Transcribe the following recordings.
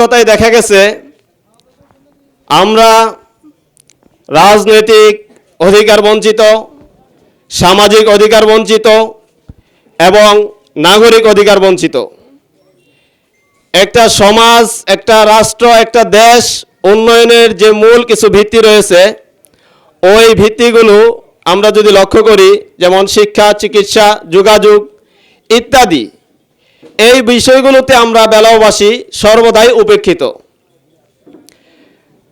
বাস্তবতায় দেখা গেছে, আমরা রাজনৈতিক অধিকার বঞ্চিত, সামাজিক অধিকার বঞ্চিত এবং নাগরিক অধিকার বঞ্চিত। একটা সমাজ, একটা রাষ্ট্র, একটা দেশ উন্নয়নের যে মূল কিছু ভিত্তি রয়েছে, ওই ভিত্তিগুলো আমরা যদি লক্ষ্য করি, যেমন শিক্ষা, চিকিৎসা, যোগাযোগ ইত্যাদি এই বিষয়গুলোতে আমরা বেলাওবাসী সর্বদাই উপেক্ষিত।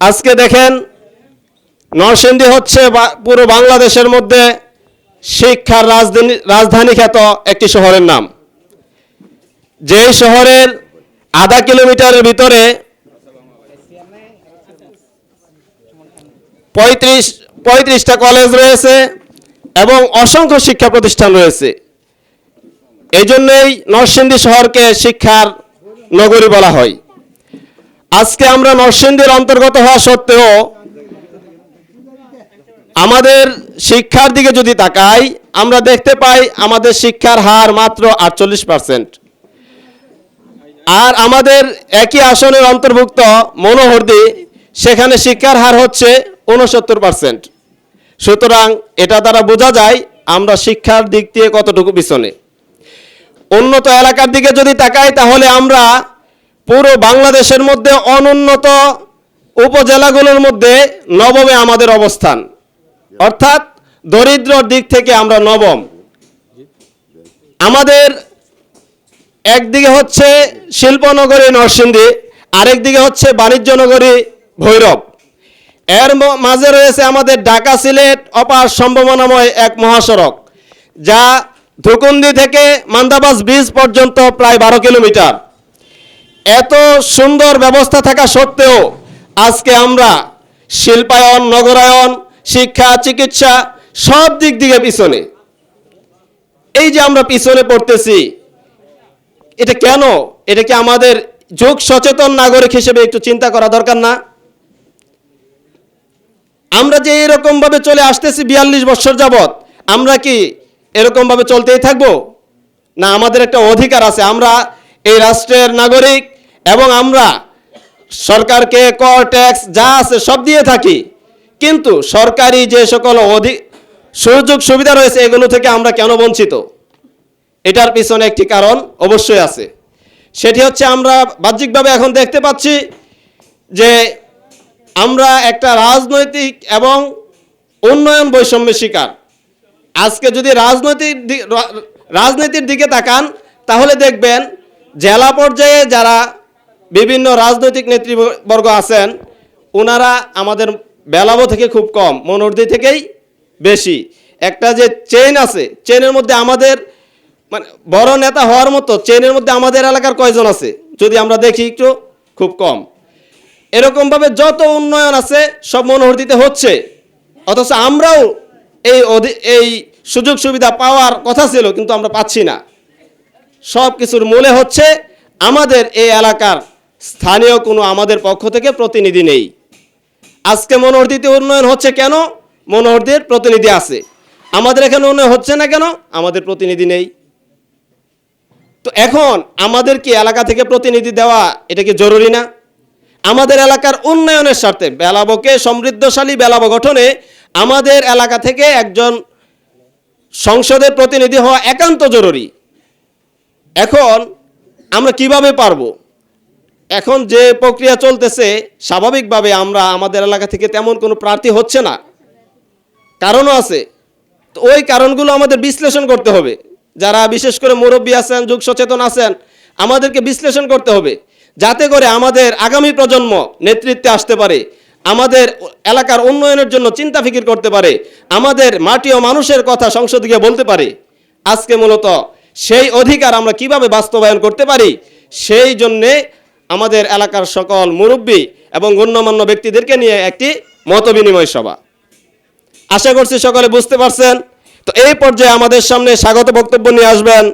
আজকে দেখেন, নরসিংদী হচ্ছে পুরো বাংলাদেশের মধ্যে শিক্ষার রাজধানী রাজধানী খ্যাত একটি শহরের নাম। যেই শহরের আধা কিলোমিটারের ভিতরে পঁয়ত্রিশ, পঁয়ত্রিশটা কলেজ রয়েছে এবং অসংখ্য শিক্ষা প্রতিষ্ঠান রয়েছে। এই জন্যই নরসিংদী শহরকে শিক্ষার নগরী বলা হয়। আজকে আমরা নরসিংদীর অন্তর্গত হওয়া সত্ত্বেও আমাদের শিক্ষার দিকে যদি তাকাই, আমরা দেখতে পাই আমাদের শিক্ষার হার মাত্র আটচল্লিশ পার্সেন্ট আর আমাদের একই আসনের অন্তর্ভুক্ত মনোহরদি, সেখানে শিক্ষার হার হচ্ছে উনসত্তর পার্সেন্ট সুতরাং এটা দ্বারা বোঝা যায় আমরা শিক্ষার দিক দিয়ে কতটুকু পিছনে। উন্নত এলাকার দিকে যদি তাকাই, তাহলে আমরা পুরো বাংলাদেশের মধ্যে অনুন্নত উপজেলাগুলোর মধ্যে নবমে আমাদের অবস্থান। অর্থাৎ দরিদ্রর দিক থেকে আমরা নবম। আমাদের একদিকে হচ্ছে শিল্পনগরী, নরসিংদী আরেক দিকে হচ্ছে বাণিজ্য নগরী, ভৈরব। এর মাঝে রয়েছে আমাদের ঢাকা সিলেট অপার সম্ভাবনাময় এক মহাসড়ক, যা ধুকুন্দি থেকে মান্দাবাস ব্রিজ পর্যন্ত প্রায় বারো কিলোমিটার। এত সুন্দর ব্যবস্থা থাকা সত্ত্বেও আজকে আমরা শিল্পায়ন, নগরায়ন, শিক্ষা, চিকিৎসা সব দিক দিকে পিছনে। এই যে আমরা পিছনে পড়তেছি, এটা কেন? এটা কি আমাদের যুগ সচেতন নাগরিক হিসেবে একটু চিন্তা করা দরকার না? আমরা যে এরকম ভাবে চলে আসতেছি বিয়াল্লিশ বছর যাবত আমরা কি এরকম ভাবে চলতেই থাকব? না, আমাদের একটা অধিকার আছে। আমরা এই রাষ্ট্রের নাগরিক এবং আমরা সরকারকে কর, ট্যাক্স যা আছে সব দিয়ে থাকি। কিন্তু সরকারি যে সকল অধি, সুযোগ সুবিধা রয়েছে, এগুলো থেকে আমরা কেন বঞ্চিত? এটার পিছনে একটি কারণ অবশ্যই আছে। সেটি হচ্ছে আমরা বাহ্যিকভাবে এখন দেখতে পাচ্ছি যে আমরা একটা রাজনৈতিক এবং উন্নয়ন বৈষম্যের শিকার। আজকে যদি রাজনৈতিক রাজনীতির দিকে তাকান, তাহলে দেখবেন জেলা পর্যায়ে যারা বিভিন্ন রাজনৈতিক নেতৃবর্গ আছেন ওনারা আমাদের বেলাবো থেকে খুব কম মনোরদি থেকেই বেশি। একটা যে চেইন আছে চেইনের মধ্যে আমাদের মানে বড় নেতা হওয়ার মতো চেইনের মধ্যে আমাদের এলাকার কয়জন আছে? যদি আমরা দেখি একটু, খুব কম। এরকমভাবে যত উন্নয়ন আছে, সব মনোহরদিতে হচ্ছে। অথচ আমরাও এই এই সুযোগ সুবিধা পাওয়ার কথা ছিল, কিন্তু আমরা পাচ্ছি না। সব কিছুর মূলে হচ্ছে, আমাদের এই এলাকার স্থানীয় কোনো আমাদের পক্ষ থেকে প্রতিনিধি নেই। আজকে মনোহরদিতে উন্নয়ন হচ্ছে কেন? মনোহরদির প্রতিনিধি আছে। আমাদের এখানে উন্নয়ন হচ্ছে না কেন? আমাদের প্রতিনিধি নেই। তো এখন আমাদের কি এলাকা থেকে প্রতিনিধি দেওয়া এটা কি জরুরি না? আমাদের এলাকার উন্নয়নের স্বার্থে বেলাবকে সমৃদ্ধশালী বেলাব গঠনে আমাদের এলাকা থেকে একজন সংসদের প্রতিনিধি হওয়া একান্ত জরুরি। এখন আমরা কীভাবে পারব? এখন যে প্রক্রিয়া চলতেছে, স্বাভাবিকভাবে আমরা আমাদের এলাকা থেকে তেমন কোনো প্রার্থী হচ্ছে না। কারণও আছে। তো ওই কারণগুলো আমাদের বিশ্লেষণ করতে হবে। যারা বিশেষ করে মুরব্বী আছেন, যুগ সচেতন আছেন, আমাদেরকে বিশ্লেষণ করতে হবে। যাতে করে আমাদের আগামী প্রজন্ম নেতৃত্বে আসতে পারে। আমাদের এলাকার উন্নয়নের জন্য চিন্তা ফিকির করতে পারে, আমাদের মাটি ও মানুষের কথা সংসদে গিয়ে বলতে পারে। আজকে মূলত সেই অধিকার আমরা কীভাবে বাস্তবায়ন করতে পারি, সেই জন্যে আমাদের এলাকার সকল মুরব্বী এবং গণ্যমান্য ব্যক্তিদেরকে নিয়ে একটি মতবিনিময় সভা। আশা করছি সকলে বুঝতে পারছেন। তো এই পর্যায়ে আমাদের সামনে স্বাগত বক্তব্য নিয়ে আসবেন